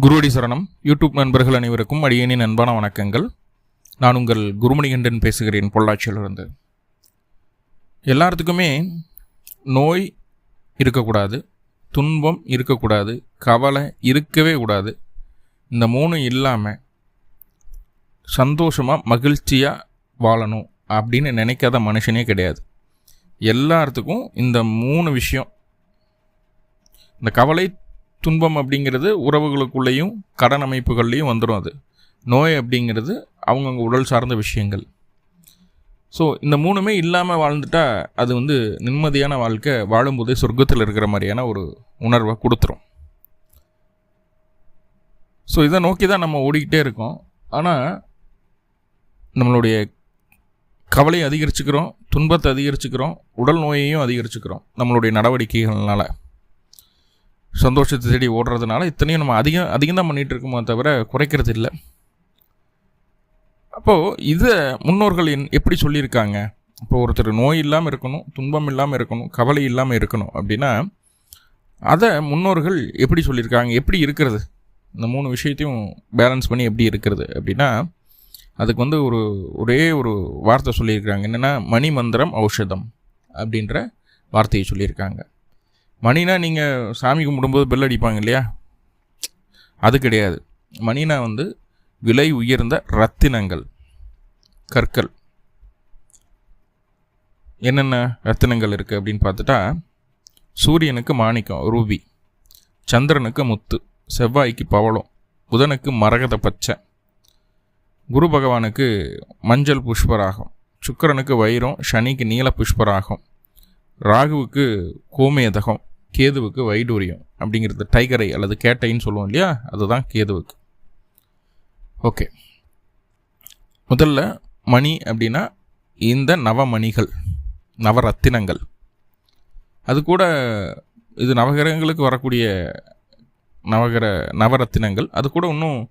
குருவடி சரணம். யூடியூப் நண்பர்கள் அனைவருக்கும் அடியேனின் அன்பான வணக்கங்கள். நான் உங்கள் குருமணிகண்டன் பேசுகிறேன் பொள்ளாச்சியிலிருந்து. எல்லாத்துக்குமே நோய் இருக்கக்கூடாது துன்பம் இருக்கக்கூடாது கவலை இருக்கவே கூடாது. இந்த மூணு இல்லாமல் சந்தோஷமாக மகிழ்ச்சியாக வாழணும் அப்படின்னு நினைக்காத மனுஷனே கிடையாது. எல்லாத்துக்கும் இந்த மூணு விஷயம் இந்த கவலை துன்பம் அப்படிங்கிறது உறவுகளுக்குள்ளேயும் கடன் அமைப்புகள்லேயும் வந்துடும் அது. நோய் அப்படிங்கிறது அவங்கவுங்க உடல் சார்ந்த விஷயங்கள். ஸோ இந்த மூணுமே இல்லாமல் வாழ்ந்துட்டா அது வந்து நிம்மதியான வாழ்க்கை வாழும்போதே சொர்க்கத்தில் இருக்கிற மாதிரியான ஒரு உணர்வை கொடுத்துரும். ஸோ இதை நோக்கி தான் நம்ம ஓடிக்கிட்டே இருக்கோம். ஆனால் நம்மளுடைய கவலையை அதிகரிச்சுக்கிறோம் துன்பத்தை அதிகரிச்சுக்கிறோம் உடல் நோயையும் அதிகரிச்சுக்கிறோம் நம்மளுடைய நடவடிக்கைகள்னால். சந்தோஷத்தை தேடி ஓடுறதுனால இத்தனையும் நம்ம அதிகம் அதிகம் தான் பண்ணிகிட்டு இருக்கோமோ தவிர குறைக்கிறது இல்லை அப்போது இதை முன்னோர்கள் எப்படி சொல்லியிருக்காங்க? இப்போ ஒருத்தர் நோய் இல்லாமல் இருக்கணும் துன்பம் இல்லாமல் இருக்கணும் கவலை இல்லாமல் இருக்கணும் அப்படின்னா அதை முன்னோர்கள் எப்படி சொல்லியிருக்காங்க? எப்படி இருக்கிறது? இந்த மூணு விஷயத்தையும் பேலன்ஸ் பண்ணி எப்படி இருக்கிறது அப்படின்னா அதுக்கு வந்து ஒரு ஒரே ஒரு வார்த்தை சொல்லியிருக்காங்க. என்னென்னா மணி மந்திரம் ஔஷதம் அப்படின்ற வார்த்தையை சொல்லியிருக்காங்க. மணினா நீங்கள் சாமி கும்பிடும்போது பெல் அடிப்பாங்க இல்லையா? அது கிடையாது. மணினா வந்து விலை உயர்ந்த ரத்தினங்கள் கற்கள். என்னென்ன ரத்தினங்கள் இருக்குது அப்படின்னு பார்த்துட்டா சூரியனுக்கு மாணிக்கம் ரூபி. சந்திரனுக்கு முத்து செவ்வாய்க்கு பவளம் புதனுக்கு மரகத பச்சை. குரு பகவானுக்கு மஞ்சள் புஷ்பராகம் சுக்கரனுக்கு வைரம் சனிக்கு நீல புஷ்பராகம் ராகுவுக்கு கோமேதகம் கேதுவுக்கு வைடூரியம் அப்படிங்கிறது டைகரை அல்லது கேட்டைன்னு சொல்லுவோம் இல்லையா? அதுதான் கேதுவுக்கு. ஓகே. முதல்ல மணி அப்படின்னா இந்த நவமணிகள் நவரத்தினங்கள். அது கூட இது நவகிரகங்களுக்கு வரக்கூடிய நவகிர நவரத்தினங்கள். அது கூட இன்னும்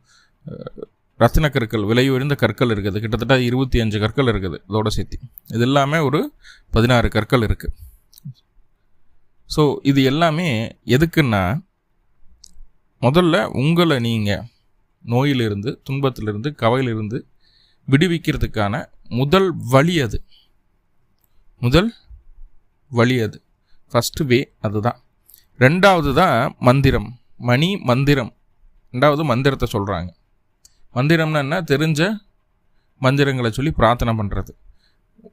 ரத்தின கற்கள் விலை உயர்ந்த கற்கள் இருக்குது. கிட்டத்தட்ட இருபத்தி அஞ்சு கற்கள் இருக்குது. இதோட சேர்த்து. இது எல்லாமே ஒரு பதினாறு கற்கள் இருக்குது ஸோ இது எல்லாமே எதுக்குன்னா முதல்ல உங்களை நீங்கள் நோயிலிருந்து துன்பத்திலிருந்து கவையிலிருந்து விடுவிக்கிறதுக்கான முதல் வழி அது. முதல் வழி அது. ஃபஸ்ட்டு வே அதுதான். ரெண்டாவது தான் மந்திரம். மணி மந்திரம். ரெண்டாவது மந்திரத்தை சொல்கிறாங்க மந்திரம்னா என்ன? தெரிஞ்ச மந்திரங்களை சொல்லி பிரார்த்தனை பண்ணுறது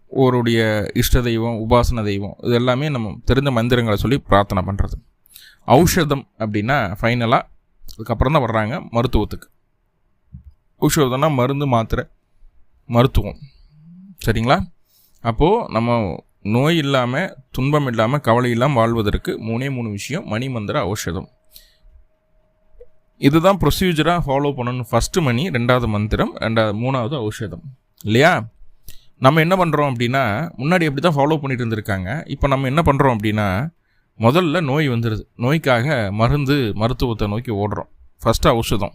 ஒருடைய இஷ்ட தெய்வம் உபாசன தெய்வம் இது எல்லாமே நம்ம தெரிந்த மந்திரங்களை சொல்லி பிரார்த்தனை பண்ணுறது ஔஷதம் அப்படின்னா ஃபைனலாக அதுக்கப்புறம் தான் வர்றாங்க மருத்துவத்துக்கு. ஔஷதம்னா மருந்து மாத்திரை மருத்துவம். சரிங்களா? அப்போது நம்ம நோய் இல்லாமல் துன்பம் இல்லாமல் கவலை இல்லாமல் வாழ்வதற்கு மூணே மூணு விஷயம் மணி மந்திர ஔஷதம். இதுதான் ப்ரொசீஜராக ஃபாலோ பண்ணணும். ஃபஸ்ட்டு மணி ரெண்டாவது மந்திரம் ரெண்டாவது மூணாவது ஔஷதம். இல்லையா? நம்ம என்ன பண்ணுறோம் அப்படின்னா முன்னாடி அப்படி தான் ஃபாலோ பண்ணிட்டு இருந்திருக்காங்க. இப்போ நம்ம என்ன பண்ணுறோம் அப்படின்னா முதல்ல நோய் வந்துடுது நோய்க்காக மருந்து மருத்துவத்தை நோக்கி ஓடுறோம். ஃபஸ்ட்டு ஔஷதம்.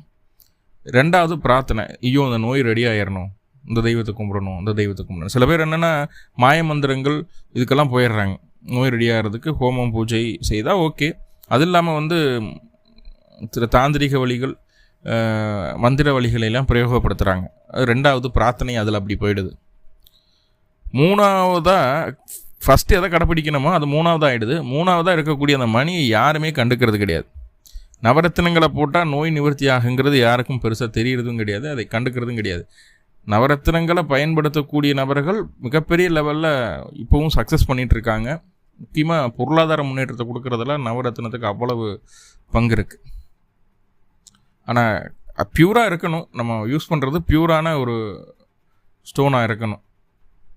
ரெண்டாவது பிரார்த்தனை. ஐயோ இந்த நோய் ரெடி ஆயிடணும் இந்த தெய்வத்தை கும்பிடணும் இந்த தெய்வத்தை கும்பிடணும். சில பேர் என்னென்னா மாய மந்திரங்கள் இதுக்கெல்லாம் போயிடுறாங்க. நோய் ரெடி ஆகிறதுக்கு ஹோமம் பூஜை செய்தால் ஓகே அது இல்லாமல் வந்து சில தாந்திரிக வழிகள் மந்திர வழிகளெல்லாம் பிரயோகப்படுத்துகிறாங்க அது ரெண்டாவது பிரார்த்தனை அதில் அப்படி போயிடுது. மூணாவதாக ஃபஸ்ட்டு எதை கடைப்பிடிக்கணுமோ அது மூணாவதாக ஆகிடுது மூணாவதாக இருக்கக்கூடிய அந்த மணியை யாருமே கண்டுக்கிறது கிடையாது. நவரத்தினங்களை போட்டால் நோய் நிவர்த்தி ஆகுங்கிறது யாருக்கும் பெருசாக தெரியறதும் கிடையாது அதை கண்டுக்கிறதும் கிடையாது. நவரத்தினங்களை பயன்படுத்தக்கூடிய நபர்கள் மிகப்பெரிய லெவலில் இப்போவும் சக்ஸஸ் பண்ணிகிட்ருக்காங்க முக்கியமாக பொருளாதார முன்னேற்றத்தை கொடுக்குறதுல நவரத்தினத்துக்கு அவ்வளவு பங்கு இருக்குது ஆனால் ப்யூராக இருக்கணும். நம்ம யூஸ் பண்ணுறது ப்யூரான ஒரு ஸ்டோனாக இருக்கணும்.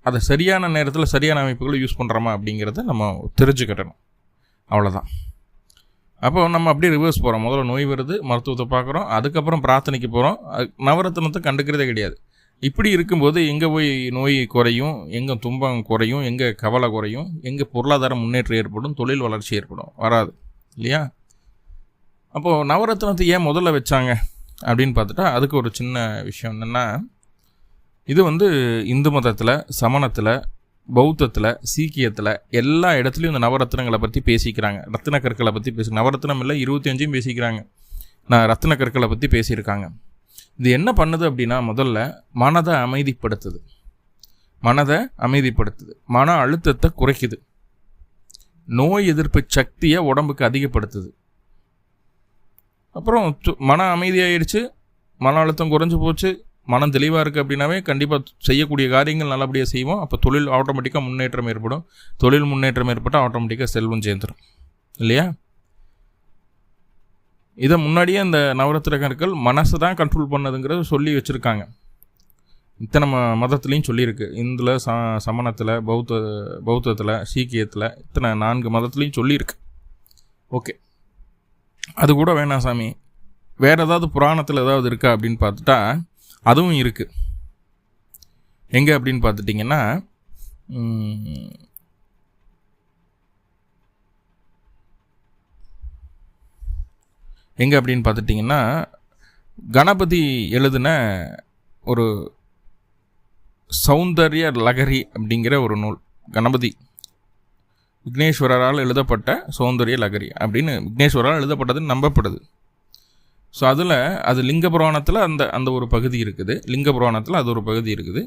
அதை சரியான நேரத்தில் சரியான அமைப்புகளை யூஸ் பண்ணுறோமா அப்படிங்கிறத நம்ம தெரிஞ்சுக்கிட்டணும். அவ்வளோதான் அப்போ நம்ம அப்படியே ரிவர்ஸ் போகிறோம் முதல்ல நோய் வருது மருத்துவத்தை பார்க்குறோம் அதுக்கப்புறம் பிரார்த்தனைக்கு போகிறோம் நவரத்னத்தை கண்டுக்கிறதே கிடையாது. இப்படி இருக்கும்போது எங்கே போய் நோய் குறையும் எங்கே துன்பம் குறையும் எங்கே கவலை குறையும் எங்கே பொருளாதார முன்னேற்றம் ஏற்படும் தொழில் வளர்ச்சி ஏற்படும். வராது. இல்லையா? அப்போது நவரத்னத்தை ஏன் முதல்ல வச்சாங்க அப்படின்னு பார்த்துட்டா அதுக்கு ஒரு சின்ன விஷயம் என்னென்னா இது வந்து இந்து மதத்தில் சமணத்தில் பௌத்தத்தில் சீக்கியத்தில் எல்லா இடத்துலையும் இந்த நவரத்னங்களை பற்றி பேசிக்கிறாங்க. ரத்தின கற்களை பற்றி பேசி நவரத்னம் இல்லை இருபத்தி அஞ்சையும் பேசிக்கிறாங்க. நான் ரத்தின கற்களை பற்றி பேசியிருக்காங்க. இது என்ன பண்ணுது அப்படின்னா முதல்ல மனதை அமைதிப்படுத்துது. மனதை அமைதிப்படுத்துது. மன அழுத்தத்தை குறைக்குது. நோய் எதிர்ப்பு சக்தியை உடம்புக்கு அதிகப்படுத்துது. அப்புறம் மன அமைதியாயிடுச்சு. மன அழுத்தம் குறைஞ்சி போச்சு. மனம் தெளிவாக இருக்குது அப்படின்னாவே கண்டிப்பாக செய்யக்கூடிய காரியங்கள் நல்லபடியாக செய்வோம். அப்போ தொழில் ஆட்டோமேட்டிக்காக முன்னேற்றம் ஏற்படும். தொழில் முன்னேற்றம் ஏற்பட்டால் ஆட்டோமேட்டிக்காக செல்வம் சேர்ந்துடும் இல்லையா? இதை முன்னாடியே அந்த நவரத்திரகர்கள் மனசை தான் கண்ட்ரோல் பண்ணதுங்கிறத சொல்லி வச்சுருக்காங்க. இத்தனை ம மதத்துலேயும் சொல்லியிருக்கு. இந்தில் ச சமணத்தில் பௌத்த பௌத்தத்தில் சீக்கியத்தில் இத்தனை நான்கு மதத்துலேயும் சொல்லியிருக்கு. ஓகே. அது கூட வேணாம் சாமி. வேறு ஏதாவது புராணத்தில் ஏதாவது இருக்கா அப்படின்னு பார்த்துட்டா அதுவும் இருக்குது எங்கே அப்படின்னு பார்த்துட்டிங்கன்னா எங்கே அப்படின்னு பார்த்துட்டிங்கன்னா கணபதி எழுதின ஒரு சௌந்தர்ய லகரி அப்படிங்கிற ஒரு நூல் கணபதி. விக்னேஸ்வரரால் எழுதப்பட்ட சௌந்தரிய லகரி அப்படின்னு விக்னேஸ்வரால் எழுதப்பட்டதுன்னு நம்பப்படுது. ஸோ அதில் அது லிங்க புராணத்தில் அந்த அந்த ஒரு பகுதி இருக்குது. லிங்க புராணத்தில் அது ஒரு பகுதி இருக்குது.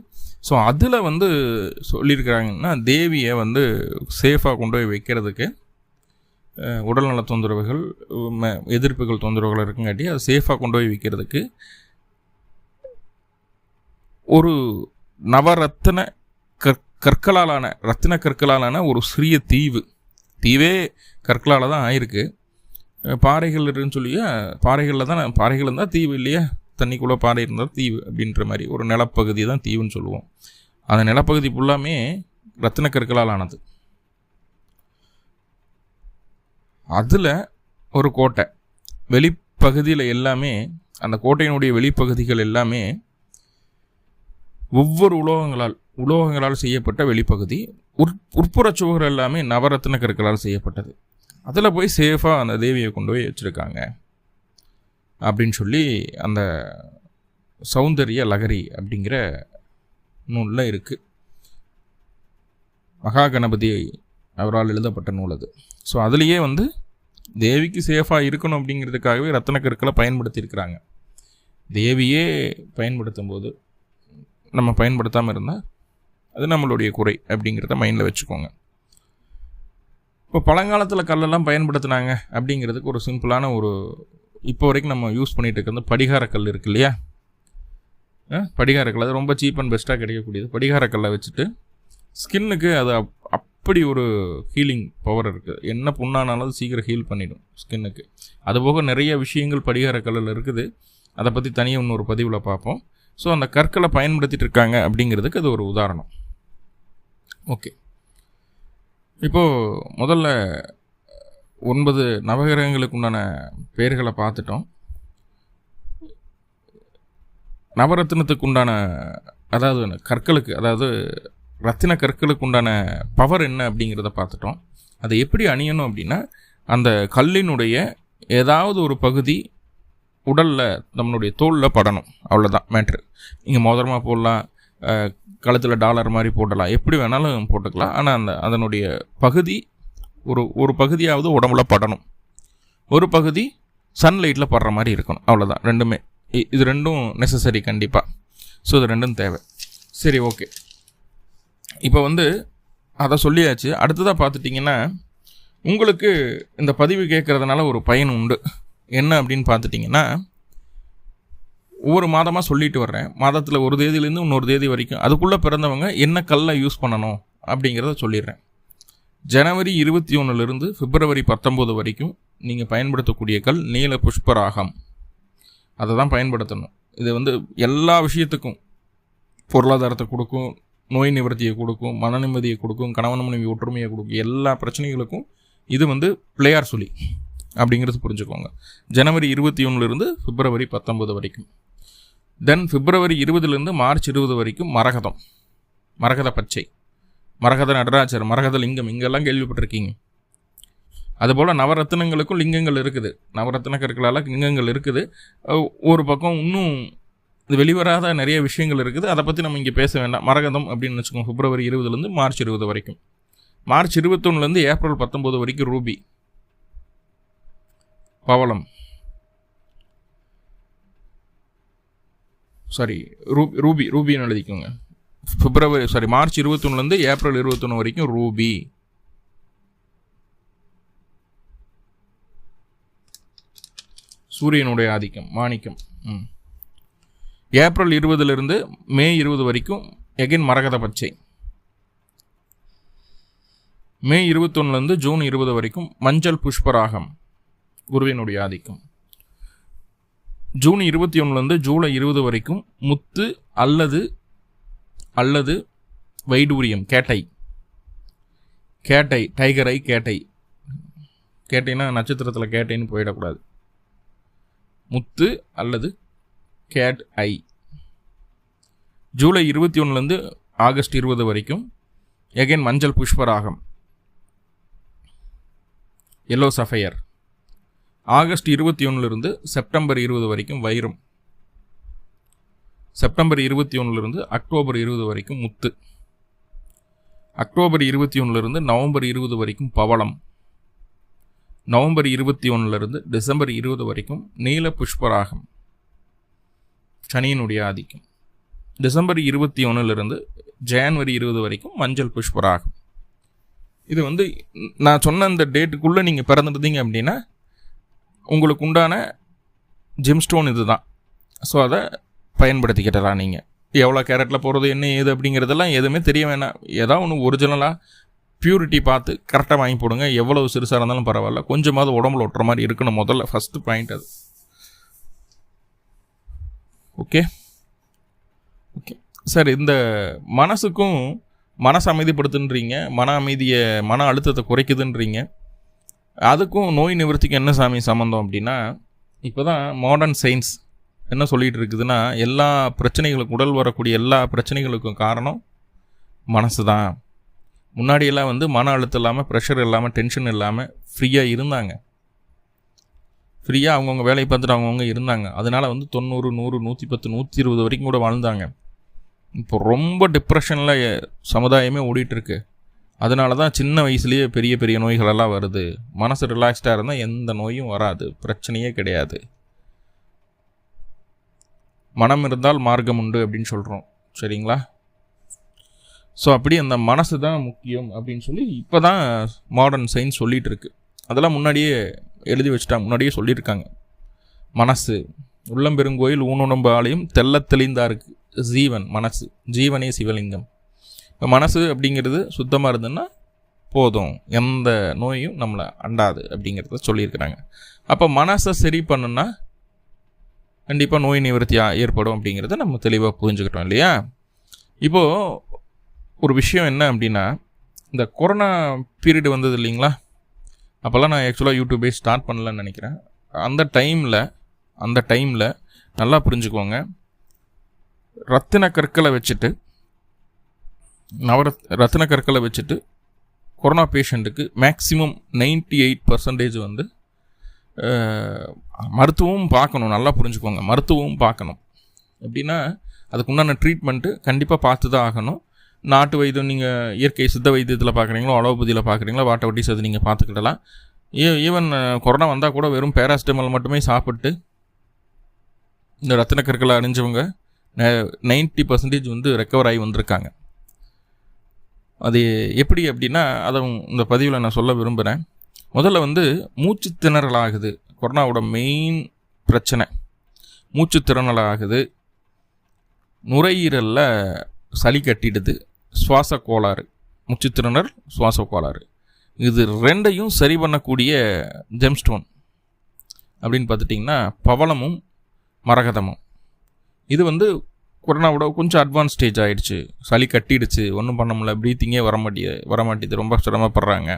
ஸோ அதில் வந்து சொல்லியிருக்கிறாங்கன்னா தேவியை வந்து சேஃபாக கொண்டு போய் வைக்கிறதுக்கு உடல்நல தொந்தரவுகள் எதிர்ப்புகள் தொந்தரவுகள் இருக்குங்காட்டி அதை சேஃபாக கொண்டு போய் வைக்கிறதுக்கு ஒரு நவரத்தின கற் கற்களாலான ரத்தின கற்களாலான ஒரு சிறிய தீவு. தீவே கற்களால் தான் ஆயிருக்கு. பாறைகள் இருக்குன்னு சொல்லி பாறைகளில் தான் பாறைகள் இருந்தால் தீவு இல்லையா. தண்ணிக்குள்ளே பாறை இருந்தால் தீவு அப்படின்ற மாதிரி ஒரு நிலப்பகுதி தான் தீவுன்னு சொல்லுவோம். அந்த நிலப்பகுதி ஃபுல்லாமே ரத்தின கற்களால் ஆனது. அதில் ஒரு கோட்டை. வெளிப்பகுதியில் எல்லாமே அந்த கோட்டையினுடைய வெளிப்பகுதிகள் எல்லாமே ஒவ்வொரு உலோகங்களால் உலோகங்களால் செய்யப்பட்ட வெளிப்பகுதி. உற் உட்புற சுவர்கள் எல்லாமே நவரத்தின கற்களால் செய்யப்பட்டது. அதில் போய் சேஃபாக அந்த தேவியை கொண்டு போய் வச்சுருக்காங்க. அப்படின்னு சொல்லி அந்த சௌந்தரிய லகரி அப்படிங்கிற நூலில் இருக்குது மகா கணபதி அவரால் எழுதப்பட்ட நூல் அது. ஸோ அதுலேயே வந்து தேவிக்கு சேஃபாக இருக்கணும் அப்படிங்கிறதுக்காகவே ரத்தன கற்களை பயன்படுத்தியிருக்கிறாங்க தேவியே பயன்படுத்தும் போது நம்ம பயன்படுத்தாமல் இருந்தால் அது நம்மளுடைய குறை அப்படிங்கிறத மைண்டில் வச்சுக்கோங்க. இப்போ பழங்காலத்தில் கல்லெல்லாம் பயன்படுத்தினாங்க அப்படிங்கிறதுக்கு ஒரு சிம்பிளான ஒரு இப்போ வரைக்கும் நம்ம யூஸ் பண்ணிகிட்டு இருக்கிறது படிகார கல் இருக்கு இல்லையா? படிகார கல் அது ரொம்ப சீப் அண்ட் பெஸ்ட்டாக கிடைக்கக்கூடியது. படிகார கல்லை வச்சுட்டு ஸ்கின்னுக்கு அது அப்படி ஒரு ஹீலிங் பவர் இருக்குது என்ன புண்ணானாலும் சீக்கிரம் ஹீல் பண்ணிடும் ஸ்கின்னுக்கு. அதுபோக நிறைய விஷயங்கள் படிகார கல்லில் இருக்குது. அதை பற்றி தனியாக இன்னொரு பதிவில் பார்ப்போம். ஸோ அந்த கற்களை பயன்படுத்திட்டு இருக்காங்க அப்படிங்கிறதுக்கு அது ஒரு உதாரணம். ஓகே. இப்போது முதல்ல ஒன்பது நவகிரகங்களுக்கு உண்டான பெயர்களை பார்த்துட்டோம். நவரத்தினத்துக்கு உண்டான அதாவது கற்களுக்கு அதாவது ரத்தின கற்களுக்கு உண்டான பவர் என்ன அப்படிங்கிறத பார்த்துட்டோம். அதை எப்படி அணியணும் அப்படின்னா அந்த கல்லினுடைய ஏதாவது ஒரு பகுதி உடலில் நம்மளுடைய தோலில் படணும். அவ்வளோதான் மேட்ரு நீங்கள் மோதிரமாக போடலாம் கழுத்தில் டாலர் மாதிரி போடலாம் எப்படி வேணாலும் போட்டுக்கலாம். ஆனால் அந்த அதனுடைய பகுதி ஒரு ஒரு பகுதியாவது உடம்புல படணும். ஒரு பகுதி சன்லைட்டில் படுற மாதிரி இருக்கணும். அவ்வளோதான் ரெண்டுமே. இது ரெண்டும் நெசசரி கண்டிப்பாக ஸோ இது ரெண்டும் தேவை. சரி ஓகே இப்போ வந்து அதை சொல்லியாச்சு. அடுத்ததாக பார்த்துட்டிங்கன்னா உங்களுக்கு இந்த பதிவு கேட்குறதுனால ஒரு பயன் உண்டு. என்ன அப்படின்னு பார்த்துட்டிங்கன்னா ஒவ்வொரு மாதமாக சொல்லிட்டு வர்றேன். மாதத்தில் ஒரு தேதியிலேருந்து இன்னொரு தேதி வரைக்கும். அதுக்குள்ளே பிறந்தவங்க என்ன கல்லை யூஸ் பண்ணணும் அப்படிங்கிறத சொல்லிடுறேன். ஜனவரி இருபத்தி ஒன்றுலேருந்து பிப்ரவரி பத்தொம்போது வரைக்கும் நீங்கள் பயன்படுத்தக்கூடிய கல் நீல புஷ்பராகம். அதை தான் பயன்படுத்தணும். இது வந்து எல்லா விஷயத்துக்கும் பொருளாதாரத்தை கொடுக்கும் நோய் நிவர்த்தியை கொடுக்கும் மன நிம்மதியை கொடுக்கும் கணவன் மனைவி ஒற்றுமையை கொடுக்கும் எல்லா பிரச்சனைகளுக்கும் இது வந்து பிளேயார் சொல்லி அப்படிங்கிறது புரிஞ்சுக்கோங்க. ஜனவரி இருபத்தி ஒன்றுலேருந்து பிப்ரவரி பத்தொம்பது வரைக்கும். தென் பிப்ரவரி இருபதுலேருந்து மார்ச் இருபது வரைக்கும் மரகதம். மரகத பச்சை. மரகத நடராஜர் மரகத லிங்கம் இங்கெல்லாம் கேள்விப்பட்டிருக்கீங்க. அதுபோல் நவரத்னங்களுக்கும் லிங்கங்கள் இருக்குது. நவரத்ன கற்களால் லிங்கங்கள் இருக்குது. ஒரு பக்கம் இன்னும் இது வெளிவராத நிறைய விஷயங்கள் இருக்குது. அதை பற்றி நம்ம இங்கே பேச வேண்டாம். மரகதம் அப்படின்னு வச்சுக்கோங்க. பிப்ரவரி இருபதுலேருந்து மார்ச் இருபது வரைக்கும். மார்ச் இருபத்தொன்னுலேருந்து ஏப்ரல் பத்தொம்போது வரைக்கும் ரூபி. பவளம். சாரி ரூபி ரூபி ரூபின்னு எழுதிக்கோங்க. பிப்ரவரி சாரி மார்ச் இருபத்தொன்னுலேருந்து ஏப்ரல் இருபத்தொன்று வரைக்கும் ரூபி சூரியனுடைய ஆதிக்கம் மாணிக்கம். ம். ஏப்ரல் இருபதுலேருந்து மே இருபது வரைக்கும் எகைன் மரகத பச்சை. மே இருபத்தொன்னுலேருந்து ஜூன் இருபது வரைக்கும் மஞ்சள் புஷ்பராகம் குருவினுடைய ஆதிக்கம். ஜூன் இருபத்தி ஒன்றுலேருந்து ஜூலை இருபது வரைக்கும் முத்து அல்லது அல்லது வைடூரியம் கேட்டை. கேட்டை டைகர் ஐ கேட்டை. கேட்டைன்னா நட்சத்திரத்தில் கேட்டைன்னு போயிடக்கூடாது. முத்து அல்லது கேட் ஐ. ஜூலை இருபத்தி ஒன்றுலேருந்து ஆகஸ்ட் இருபது வரைக்கும் எகைன் மஞ்சள் புஷ்பராகம். எல்லோ சஃபையர் ஆகஸ்ட் இருபத்தி ஒன்றுலேருந்து செப்டம்பர் இருபது வரைக்கும் வைரம். செப்டம்பர் இருபத்தி ஒன்றுலேருந்து அக்டோபர் இருபது வரைக்கும் முத்து. அக்டோபர் இருபத்தி ஒன்றுலேருந்து நவம்பர் இருபது வரைக்கும் பவளம். நவம்பர் இருபத்தி ஒன்றுலேருந்து டிசம்பர் இருபது வரைக்கும் நீல புஷ்பராகம். சனியினுடைய ஆதிக்கம். டிசம்பர் இருபத்தி ஒன்றுலேருந்து ஜான்வரி இருபது வரைக்கும் மஞ்சள் புஷ்பராகம். இது வந்து நான் சொன்ன அந்த டேட்டுக்குள்ளே நீங்கள் பிறந்துருந்தீங்க அப்படின்னா உங்களுக்கு உண்டான ஜிம்ஸ்டோன் இது தான் ஸோ அதை பயன்படுத்திக்கிட்டலாம் நீங்கள் எவ்வளோ கேரட்டில் போகிறது என்ன ஏது அப்படிங்கிறதெல்லாம் எதுவுமே தெரிய வேணாம். ஏதாவது ஒன்று ஒரிஜினலாக ப்யூரிட்டி பார்த்து கரெக்டாக வாங்கி போடுங்க. எவ்வளவு சிறுசாக இருந்தாலும் பரவாயில்ல. கொஞ்சமாவது உடம்புல ஒட்டுற மாதிரி இருக்கணும் முதல்ல. ஃபஸ்ட்டு பாயிண்ட் அது. ஓகே ஓகே சார் இந்த மனசுக்கும் மனசு அமைதிப்படுத்துன்றீங்க. மன அமைதியை மன அழுத்தத்தை குறைக்குதுன்றீங்க. அதுக்கும் நோய் நிவர்த்திக்கு என்ன சாமி சம்மந்தம் அப்படின்னா இப்போ தான் மாடர்ன் சயின்ஸ் என்ன சொல்லிகிட்டு இருக்குதுன்னா எல்லா பிரச்சனைகளுக்கும் உடல் வரக்கூடிய எல்லா பிரச்சனைகளுக்கும் காரணம் மனசு தான். முன்னாடியெல்லாம் வந்து மன அழுத்தம் இல்லாமல் ப்ரெஷர் இல்லாமல் டென்ஷன் இல்லாமல் ஃப்ரீயாக இருந்தாங்க. ஃப்ரீயாக அவங்கவுங்க வேலையை பார்த்துட்டு அவங்கவுங்க இருந்தாங்க. அதனால் வந்து தொண்ணூறு நூறு நூற்றி பத்து நூற்றி இருபது வரைக்கும் கூட வாழ்ந்தாங்க. இப்போ ரொம்ப டிப்ரெஷனில் சமுதாயமே ஓடிட்டுருக்கு அதனால தான் சின்ன வயசுலேயே பெரிய பெரிய நோய்களெல்லாம் வருது. மனசு ரிலாக்ஸ்டாக இருந்தால் எந்த நோயும் வராது. பிரச்சனையே கிடையாது. மனம் இருந்தால் மார்க்கம் உண்டு அப்படின்னு சொல்கிறோம் சரிங்களா? ஸோ அப்படி அந்த மனசு தான் முக்கியம் அப்படின்னு சொல்லி இப்போ தான் மாடர்ன் சயின்ஸ் சொல்லிகிட்டு இருக்கு. அதெல்லாம் முன்னாடியே எழுதி வச்சுட்டாங்க முன்னாடியே சொல்லியிருக்காங்க. மனசு. உள்ளம்பெருங்கோயில் ஊனுடம்பு ஆலயம் தெல்ல ஜீவன் மனசு. ஜீவனே சிவலிங்கம். மனசு அப்படிங்கிறது சுத்தமாக இருந்ததுன்னா போதும். எந்த நோயும் நம்மளை அண்டாது அப்படிங்கிறத சொல்லியிருக்கிறாங்க. அப்போ மனசை சரி பண்ணுன்னா கண்டிப்பாக நோய் நிவர்த்தியாக ஏற்படும் அப்படிங்கிறத நம்ம தெளிவாக புரிஞ்சுக்கிட்டோம் இல்லையா? இப்போது ஒரு விஷயம் என்ன அப்படின்னா இந்த கொரோனா பீரியடு வந்தது இல்லைங்களா? அப்போல்லாம் நான் ஆக்சுவலாக யூடியூபே ஸ்டார்ட் பண்ணலன்னு நினைக்கிறேன். அந்த டைமில் அந்த டைமில் நல்லா புரிஞ்சுக்கோங்க. ரத்தின கற்களை வச்சுட்டு நவரத் ரத்தின கற்களை வச்சுட்டு கொரோனா பேஷண்ட்டுக்கு மேக்ஸிமம் நைன்டி எயிட் பர்சன்டேஜ் வந்து மருத்துவமும் பார்க்கணும். நல்லா புரிஞ்சுக்கோங்க. மருத்துவமும் பார்க்கணும். எப்படின்னா அதுக்கு உண்டான ட்ரீட்மெண்ட்டு கண்டிப்பாக பார்த்து தான் ஆகணும். நாட்டு வைத்தியம் நீங்கள் இயற்கை சித்த வைத்தியத்தில் பார்க்குறீங்களோ அலோபதியில் பார்க்குறீங்களோ வாட்டை வட்டி அது நீங்கள் பார்த்துக்கிடலாம். ஈ ஈவன் கொரோனா வந்தால் கூட வெறும் பேராசிட்டமால் மட்டுமே சாப்பிட்டு இந்த ரத்தின கற்களை அணிஞ்சவங்க நைன்ட்டி பர்சன்டேஜ் வந்து ரெக்கவர் ஆகி வந்திருக்காங்க. அது எப்படி அப்படின்னா அதை இந்த பதிவில் நான் சொல்ல விரும்புகிறேன் முதல்ல வந்து மூச்சு திணறல் ஆகுது கொரோனாவோட மெயின் பிரச்சனை. மூச்சு திறனல் ஆகுது நுரையீரலில் சளி கட்டிடுது. சுவாச கோளாறு. மூச்சு திறனல் சுவாச கோளாறு. இது ரெண்டையும் சரி பண்ணக்கூடிய ஜெம்ஸ்டோன் அப்படின்னு பார்த்துட்டிங்கன்னா பவளமும் மரகதமும். இது வந்து கொரோனாவோட கொஞ்சம் அட்வான்ஸ் ஸ்டேஜ் ஆகிடுச்சு சளி கட்டிடுச்சு. ஒன்றும் பண்ண முடியல. ப்ரீத்திங்கே வர மாட்டேது வர மாட்டேது. ரொம்ப சிரமப்படுறாங்க.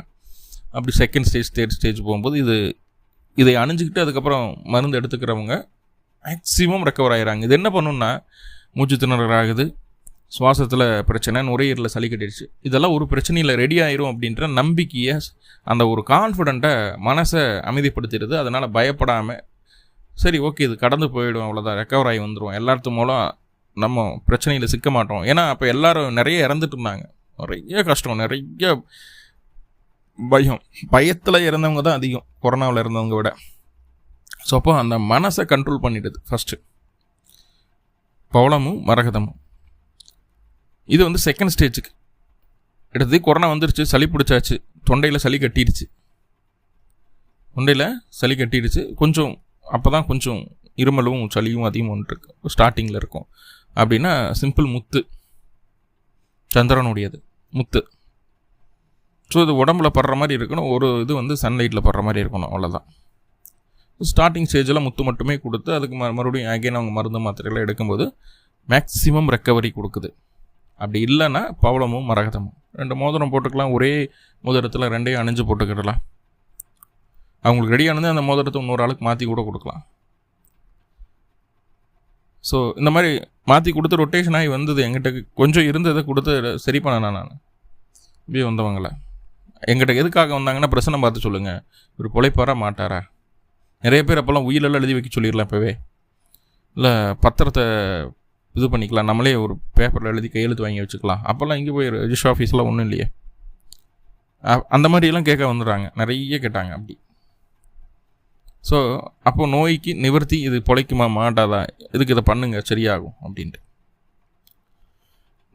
அப்படி செகண்ட் ஸ்டேஜ் தேர்ட் ஸ்டேஜ் போகும்போது இது இதை அணிஞ்சிக்கிட்டு அதுக்கப்புறம் மருந்து எடுத்துக்கிறவங்க மேக்ஸிமம் ரெக்கவர் ஆகிறாங்க இது என்ன பண்ணுன்னா மூச்சு திணறல் ஆகுது. சுவாசத்தில் பிரச்சனை நுரையீரலில் சளி கட்டிடுச்சு. இதெல்லாம் ஒரு பிரச்சனையில் ரெடி ஆயிரும் அப்படின்ற நம்பிக்கையை அந்த ஒரு கான்ஃபிடண்ட்டை மனசை அமைதிப்படுத்திடுது. அதனால் பயப்படாமல் சரி ஓகே இது கடந்து போயிடும் அவ்வளோதான் ரெக்கவர் ஆகி வந்துடும் எல்லாத்து மூலம் நம்ம பிரச்சனையில் சிக்க மாட்டோம். ஏன்னா அப்போ எல்லோரும் நிறைய இறந்துட்டு இருந்தாங்க. நிறைய கஷ்டம் நிறைய பயம். பயத்தில் இறந்தவங்க தான் அதிகம் கொரோனாவில் இருந்தவங்க விட. ஸோ அப்போ அந்த மனசை கண்ட்ரோல் பண்ணிடுது ஃபஸ்ட்டு பவளமும் மரகதமும். இது வந்து செகண்ட் ஸ்டேஜுக்கு எடுத்து கொரோனா வந்துருச்சு சளி பிடிச்சாச்சு. தொண்டையில் சளி கட்டிடுச்சு. தொண்டையில் சளி கட்டிடுச்சு. கொஞ்சம் அப்போ தான் கொஞ்சம் இருமலும் சளியும் அதிகமாக இருக்கு. ஸ்டார்டிங்கில் இருக்கும். அப்படின்னா சிம்பிள் முத்து. சந்திரனுடையது முத்து. ஸோ இது உடம்புல படுற மாதிரி இருக்கணும். ஒரு இது வந்து சன்லைட்டில் படுற மாதிரி இருக்கணும். அவ்வளோதான் ஸ்டார்டிங் ஸ்டேஜில் முத்து மட்டுமே கொடுத்து அதுக்கு ம மறுபடியும் அகைன் அவங்க மருந்து மாத்திரைகளை எடுக்கும்போது மேக்ஸிமம் ரெக்கவரி கொடுக்குது. அப்படி இல்லைன்னா பவளமும் மரகதமும். ரெண்டு மோதிரம் போட்டுக்கலாம். ஒரே மோதிரத்தில் ரெண்டையும் அணிஞ்சு போட்டுக்கிடலாம். அவங்களுக்கு ரெடியானது அந்த மோதிரத்தை இன்னொரு ஆளுக்கு மாற்றி கூட கொடுக்கலாம். ஸோ இந்த மாதிரி மாற்றி கொடுத்து ரொட்டேஷன் ஆகி வந்தது. எங்கிட்ட கொஞ்சம் இருந்ததை கொடுத்து சரி பண்ணேன் நான். இப்படி வந்தவங்களை. எங்கிட்ட எதுக்காக வந்தாங்கன்னா பிரச்சனை பார்த்து சொல்லுங்கள் இவர் பிழைப்பாரா மாட்டாரா? நிறைய பேர் அப்போல்லாம் உயிரெல்லாம் எழுதி வைக்க சொல்லிடலாம் இப்போவே. இல்லை பத்திரத்தை இது பண்ணிக்கலாம். நம்மளே ஒரு பேப்பரில் எழுதி கையெழுத்து வாங்கி வச்சுக்கலாம். அப்போல்லாம் இங்கே போய் ரெஜிஸ்டர் ஆஃபீஸ்லாம் ஒன்றும் இல்லையே. அந்த மாதிரியெல்லாம் கேட்க வந்துடுறாங்க. நிறைய கேட்டாங்க அப்படி. ஸோ அப்போ நோய்க்கு நிவர்த்தி இது பொழைக்குமா மாட்டாதா? இதுக்கு இதை பண்ணுங்க சரியாகும் அப்படின்ட்டு.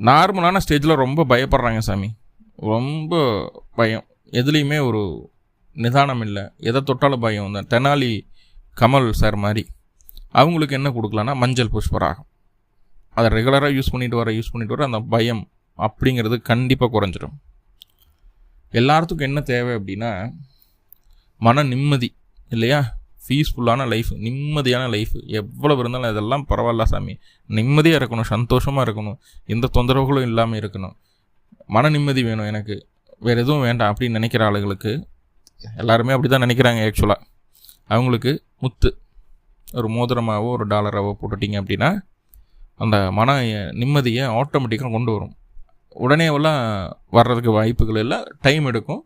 நார்மலான ஸ்டேஜில் ரொம்ப பயப்படுறாங்க சாமி. ரொம்ப பயம். எதுலேயுமே ஒரு நிதானம் இல்லை. எதை தொட்டாலும் பயம். இந்த தெனாலி கமல் சார் மாதிரி அவங்களுக்கு என்ன கொடுக்கலான்னா மஞ்சள் புஷ்பராகம். அதை ரெகுலராக யூஸ் பண்ணிட்டு வர யூஸ் பண்ணிட்டு வர அந்த பயம் அப்படிங்கிறது கண்டிப்பாக குறைஞ்சிடும். எல்லாத்துக்கும் என்ன தேவை அப்படின்னா மன நிம்மதி. இல்லையா? பீஸ்ஃபுல்லான லைஃப் நிம்மதியான லைஃப் எவ்வளோ இருந்தாலும் இதெல்லாம் பரவாயில்ல சாமி. நிம்மதியாக இருக்கணும் சந்தோஷமாக இருக்கணும். எந்த தொந்தரவுகளும் இல்லாமல் இருக்கணும். மன நிம்மதி வேணும் எனக்கு. வேறு எதுவும் வேண்டாம் அப்படின்னு நினைக்கிற ஆளுகளுக்கு எல்லாருமே அப்படி தான் நினைக்கிறாங்க ஆக்சுவலாக அவங்களுக்கு முத்து ஒரு மோதிரமாகவோ ஒரு டாலராகவோ போட்டுட்டிங்க அப்படின்னா அந்த மன நிம்மதியை ஆட்டோமேட்டிக்காக கொண்டு வரும். உடனே எல்லாம் வர்றதுக்கு வாய்ப்புகள் இல்லை டைம் எடுக்கும்.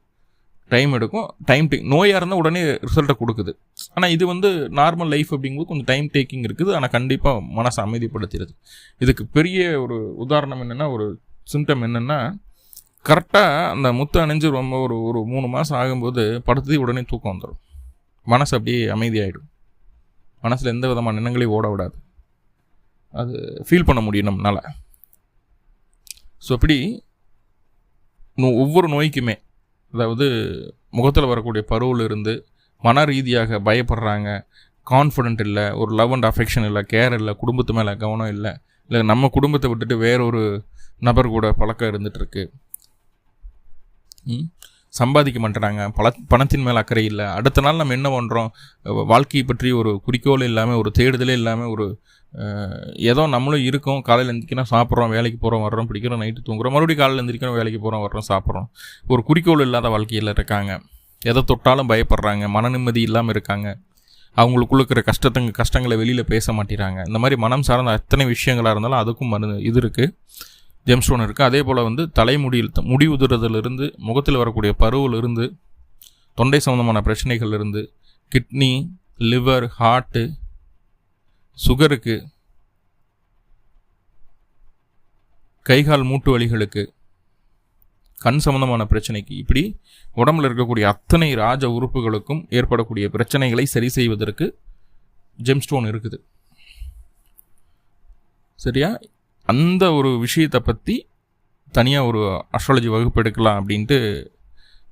டைம் எடுக்கும் டைம் டேக் நோயாக இருந்தால் உடனே ரிசல்ட்டை கொடுக்குது. ஆனால் இது வந்து நார்மல் லைஃப் அப்படிங்கும்போது கொஞ்சம் டைம் டேக்கிங் இருக்குது. ஆனால் கண்டிப்பாக மனசை அமைதிப்படுத்திடுது இதுக்கு பெரிய ஒரு உதாரணம் என்னென்னா ஒரு சிம்டம் என்னென்னா கரெக்டாக அந்த முத்து அணிஞ்சு ரொம்ப ஒரு ஒரு மூணு மாதம் ஆகும்போது படுத்து உடனே தூக்கம் வந்துடும் மனசு அப்படியே அமைதியாகிடும் மனசில் எந்த விதமான எண்ணங்களையும் ஓட விடாது. அது ஃபீல் பண்ண முடியும் நம்மளால் ஸோ அப்படி ஒவ்வொரு நோய்க்குமே அதாவது முகத்தில் வரக்கூடிய பருவில் இருந்து மன ரீதியாக பயப்படுறாங்க. கான்ஃபிடென்ட் இல்லை ஒரு லவ் அண்ட் அஃபெக்ஷன் இல்லை கேர் இல்லை குடும்பத்து மேலே கவனம் இல்லை. இல்லை நம்ம குடும்பத்தை விட்டுட்டு வேறொரு நபர் கூட பழக்கம் இருந்துகிட்ருக்கு சம்பாதிக்க மாட்டேறாங்க. பல பணத்தின் மேலே அக்கறை இல்லை. அடுத்த நாள் நம்ம என்ன பண்ணுறோம் வாழ்க்கையை பற்றி ஒரு குறிக்கோள் இல்லாமல் ஒரு தேடுதலே இல்லாமல் ஒரு ஏதோ நம்மளும் இருக்கோம். காலையில் எழுந்திரிக்கணும் சாப்பிட்றோம் வேலைக்கு போகிறோம் வர்றோம் பிடிக்கிறோம் நைட்டு தூங்குறோம். மறுபடியும் காலையில் எழுந்திரிக்கணும் வேலைக்கு போகிறோம் வர்றோம் சாப்பிட்றோம். ஒரு குறிக்கோள் இல்லாத வாழ்க்கையில் இருக்காங்க. எதை தொட்டாலும் பயப்படுறாங்க. மன நிம்மதி இல்லாமல் இருக்காங்க. அவங்களுக்குள்ள இருக்கிற கஷ்டத்தங்க கஷ்டங்களை வெளியில் பேச மாட்டேறாங்க. இந்த மாதிரி மனம் சார்ந்த அத்தனை விஷயங்களாக இருந்தாலும் அதுக்கும் மருந்து இது இருக்குது ஜெம்ஸ்டோன் இருக்குது அதே போல் வந்து தலைமுடியில் முடி உதுறதுலேருந்து முகத்தில் வரக்கூடிய பருவிலிருந்து தொண்டை சம்மந்தமான பிரச்சனைகள்லேருந்து கிட்னி லிவர் ஹார்ட்டு சுகருக்கு கைகால் மூட்டு வலிகளுக்கு கண் சம்பந்தமான பிரச்சனைக்கு இப்படி உடம்புல இருக்கக்கூடிய அத்தனை ராஜ உறுப்புகளுக்கும் ஏற்படக்கூடிய பிரச்சனைகளை சரி செய்வதற்கு ஜெம்ஸ்டோன் இருக்குது. சரியா? அந்த ஒரு விஷயத்தை பற்றி தனியாக ஒரு அஸ்ட்ராலஜி வகுப்பு எடுக்கலாம் அப்படின்ட்டு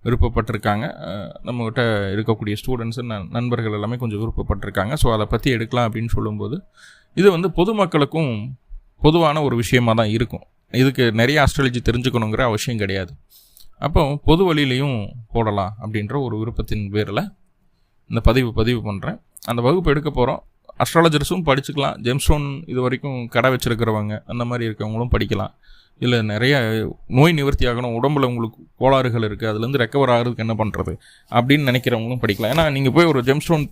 விருப்பப்பட்டிருக்காங்க. நம்மக்கிட்ட இருக்கக்கூடிய ஸ்டூடெண்ட்ஸு நண்பர்கள் எல்லாமே கொஞ்சம் விருப்பப்பட்டிருக்காங்க. ஸோ அதை பற்றி எடுக்கலாம் அப்படின்னு சொல்லும்போது இது வந்து பொதுமக்களுக்கும் பொதுவான ஒரு விஷயமாக தான் இருக்கும். இதுக்கு நிறைய ஆஸ்ட்ராலஜி தெரிஞ்சுக்கணுங்கிற அவசியம் கிடையாது. அப்போ பொது வழியிலையும் போடலாம் அப்படின்ற ஒரு விருப்பத்தின் பேரில் இந்த பதிவு பதிவு பண்ணுறேன் அந்த வகுப்பு எடுக்க போகிறோம் அஸ்ட்ராலஜர்ஸும் படிச்சுக்கலாம். ஜெம்ஸ்டோன் இது வரைக்கும் கடை வச்சுருக்கிறவங்க அந்த மாதிரி இருக்கவங்களும் படிக்கலாம். இல்லை நிறைய நோய் நிவர்த்தி ஆகணும் உடம்புல உங்களுக்கு கோளாறுகள் இருக்குது அதுலேருந்து ரெக்கவர் ஆகிறதுக்கு என்ன பண்ணுறது அப்படின்னு நினைக்கிறவங்களும் படிக்கலாம். ஏன்னா நீங்கள் போய் ஒரு ஜெம்ஸ்டோன்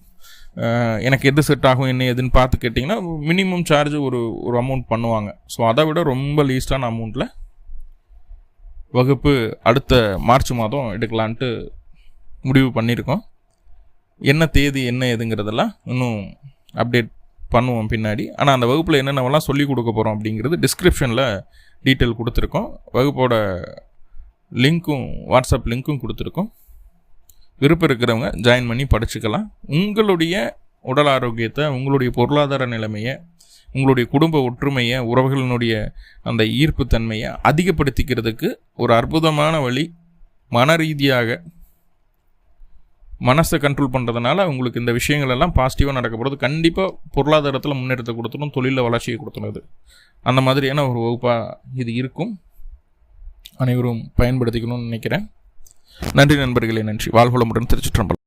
எனக்கு எது செட் ஆகும் என்ன எதுன்னு பார்த்து கேட்டிங்கன்னா மினிமம் சார்ஜ் ஒரு ஒரு அமௌண்ட் பண்ணுவாங்க. ஸோ அதை விட ரொம்ப லீஸ்டான அமௌண்ட்டில் வகுப்பு அடுத்த மார்ச் மாதம் எடுக்கலான்ட்டு முடிவு பண்ணியிருக்கோம். என்ன தேதி என்ன எதுங்கிறதெல்லாம் இன்னும் அப்டேட் பண்ணுவோம் பின்னாடி. ஆனால் அந்த வகுப்பில் என்னென்னவெல்லாம் சொல்லிக் கொடுக்க போகிறோம் அப்படிங்கிறது டிஸ்கிரிப்ஷனில் டீட்டெயில் கொடுத்துருக்கோம். வகுப்போட லிங்க்கும் வாட்ஸ்அப் லிங்க்கும் கொடுத்துருக்கோம். விருப்பம் இருக்கிறவங்க ஜாயின் பண்ணி படிச்சுக்கலாம். உங்களுடைய உடல் ஆரோக்கியத்தை உங்களுடைய பொருளாதார நிலைமையை உங்களுடைய குடும்ப ஒற்றுமையை உறவுகளினுடைய அந்த ஈர்ப்பு தன்மையை அதிகப்படுத்திக்கிறதுக்கு ஒரு அற்புதமான வழி மன ரீதியாக மனசை கண்ட்ரோல் பண்ணுறதுனால உங்களுக்கு இந்த விஷயங்கள் எல்லாம் பாசிட்டிவாக நடக்க போகிறது கண்டிப்பாக பொருளாதாரத்தில் முன்னேற்றத்தை கொடுத்துடும் தொழிலில் வளர்ச்சியை கொடுத்துனது அந்த மாதிரியான ஒரு வகுப்பாக இது இருக்கும். அனைவரும் பயன்படுத்திக்கணும்னு நினைக்கிறேன். நன்றி நண்பர்களே நன்றி. வாழ்வளமுடன் திருச்சிற்றம்பலம்.